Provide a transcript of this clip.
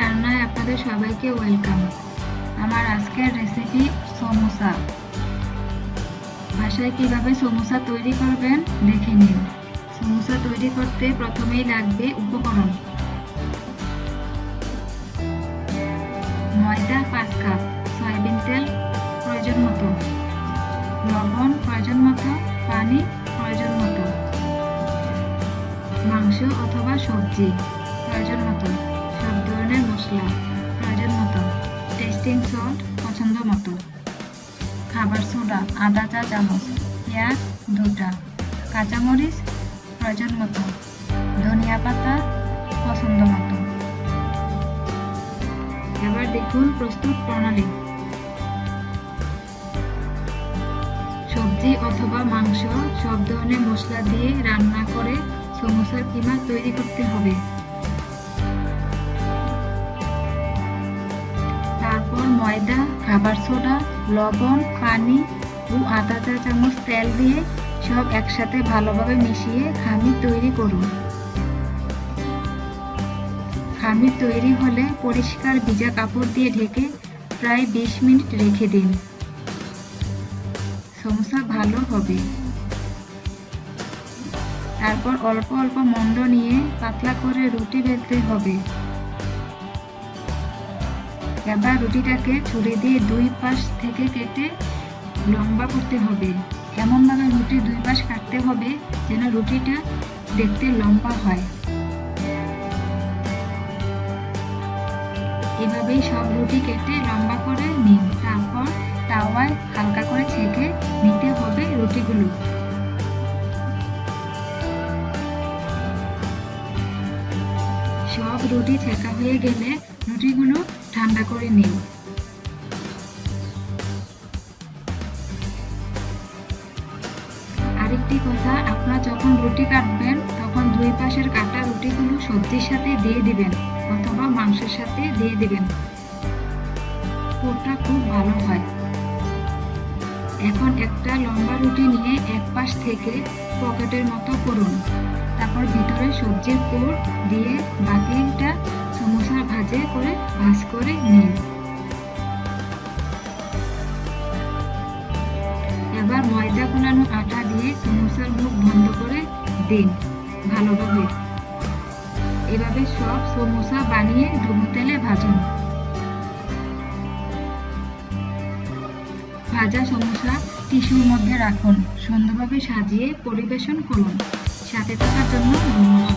রান্নায় আপনাদের সবাইকে ওয়েলকাম। আমার আজকের রেসিপি সমোসা। বাসায় কীভাবে সমোসা তৈরি করবেন দেখে নিন। সমোসা তৈরি করতে প্রথমেই লাগবে উপকরণ। ময়দা পাঁচ কাপ, সয়াবিন তেল প্রয়োজন মতো। লবণ প্রয়োজন মতো, পানি প্রয়োজন মতো। মাংস অথবা সবজি প্রয়োজন মতো। টেস্টিং সল্ট পছন্দ মতো। খাবার সোডা, আদা চা চামচ পেঁয়াজ দুটা কাঁচামরিচ, প্রয়োজন মতো। ধনিয়া পাতা, পছন্দ মতো। এবার দেখুন প্রস্তুত প্রণালী। সবজি অথবা মাংস, সব ধরনের মশলা দিয়ে রান্না করে সমোসার কিমা তৈরি করতে হবে। খাবার সোডা, লবণ, পানি ও আধা চা চামচ, তেল দিয়ে সব একসাথে ভালোভাবে মিশিয়ে খামির তৈরি করুন। খামির তৈরি হলে পরিষ্কার ভিজা কাপড় দিয়ে ঢেকে প্রায় বিশ মিনিট রেখে দিন। সমোসা ভালো হবে। তারপর অল্প অল্প মন্ড নিয়ে পাতলা করে রুটি বেলতে হবে। এবার রুটিটাকে ছুরি দিয়ে দুই পাশ থেকে কেটে লম্বা করতে হবে। এমনভাবে রুটি দুই পাশ কাটতে হবে যেন রুটিটা দেখতে লম্বা হয়। এভাবেই সব রুটি কেটে লম্বা করে নিন। তারপর তাওয়ায় হালকা করে ছেঁকে নিতে হবে রুটিগুলো। সব রুটি ছেঁকা হয়ে গেলে রুটিগুলো ঠান্ডা করে নিন। আরেকটি কথা, আপনারা যখন রুটি কাটবেন, তখন দুই পাশের কাটা রুটিগুলো সবজির সাথে দিয়ে দিবেন অথবা মাংসের সাথে দিয়ে দিবেন। পুরটা খুব ভালো হয়। এখন একটা লম্বা রুটি নিয়ে এক পাশ থেকে পকেটের মতো করুন। তারপর ভিতরে সবজির পুর দিয়ে বাকিটা সমোসা ভাজে করে, ভাজ করে নিন। এবার ময়দা গুলানো আটা দিয়ে সমোসার মুখ বন্ধ করে দিন ভালোভাবে। এভাবে সব সমোসা বানিয়ে ডুবো তেলে ভাজুন। ভাজা সমোসা টিস্যুর মধ্যে রাখুন। সুন্দরভাবে সাজিয়ে পরিবেশন করুন। সাথে থাকার জন্য ধন্যবাদ।